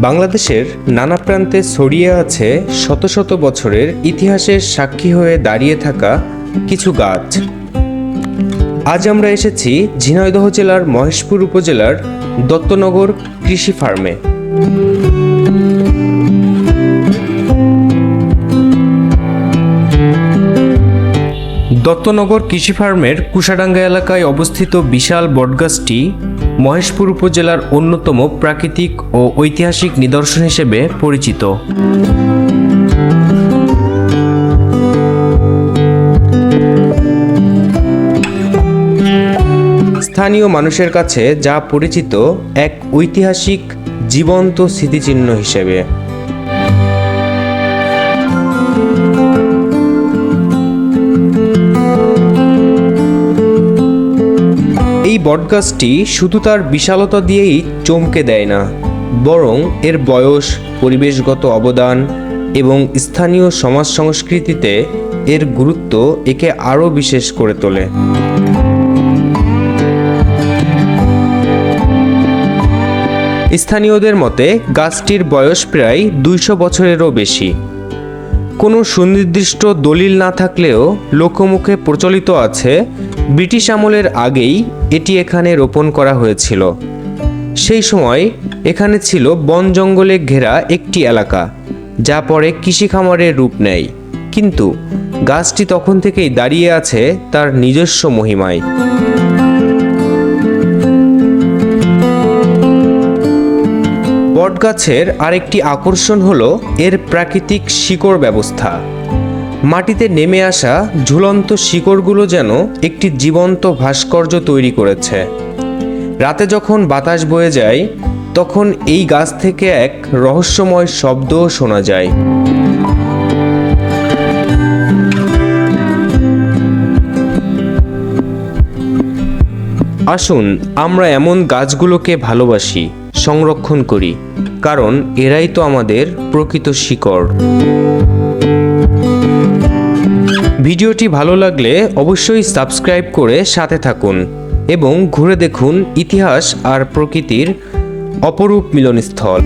বাংলাদেশের নানা প্রান্তে ছড়িয়ে আছে শত শত বছরের ইতিহাসের সাক্ষী হয়ে দাঁড়িয়ে থাকা কিছু গাছ। আজ আমরা এসেছি ঝিনাইদহ জেলার মহেশপুর উপজেলার দত্তনগর কৃষি ফার্মে। দত্তনগর কৃষি ফার্মের কুশাডাঙ্গা এলাকায় অবস্থিত বিশাল বটগাছটি মহেশপুর উপজেলার অন্যতম প্রাকৃতিক ও ঐতিহাসিক নিদর্শন হিসেবে পরিচিত। স্থানীয় মানুষের কাছে যা পরিচিত এক ঐতিহাসিক জীবন্ত স্মৃতিচিহ্ন হিসেবে। এই বটগাছটি শুধু তার বিশালতা দিয়েই চমকে দেয় না, বরং এর বয়স, পরিবেশগত অবদান এবং স্থানীয় সমাজ সংস্কৃতিতে এর গুরুত্ব একে আরও বিশেষ করে তোলে। স্থানীয়দের মতে, গাছটির বয়স প্রায় দুইশো বছরেরও বেশি। কোনো সুনির্দিষ্ট দলিল না থাকলেও লোকমুখে প্রচলিত আছে ব্রিটিশ আমলের আগেই এটি এখানে রোপণ করা হয়েছিল। সেই সময় এখানে ছিল বন জঙ্গলে ঘেরা একটি এলাকা, যা পরে কৃষি খামারের রূপ নেয়। কিন্তু গাছটি তখন থেকেই দাঁড়িয়ে আছে তার নিজস্ব মহিমায়। বটগাছের আরেকটি আকর্ষণ হলো এর প্রাকৃতিক শিকড় ব্যবস্থা। মাটিতে নেমে আসা ঝুলন্ত শিকড়গুলো যেন একটি জীবন্ত ভাস্কর্য তৈরি করেছে। রাতে যখন বাতাস বয়ে যায়, তখন এই গাছ থেকে এক রহস্যময় শব্দও শোনা যায়। আসুন, আমরা এমন গাছগুলোকে ভালোবাসি, সংরক্ষণ করি, কারণ এরাই তো আমাদের প্রকৃত শিকড়। ভিডিওটি ভালো লাগলে অবশ্যই সাবস্ক্রাইব করে সাথে থাকুন এবং ঘুরে দেখুন ইতিহাস আর প্রকৃতির অপরূপ মিলনস্থল।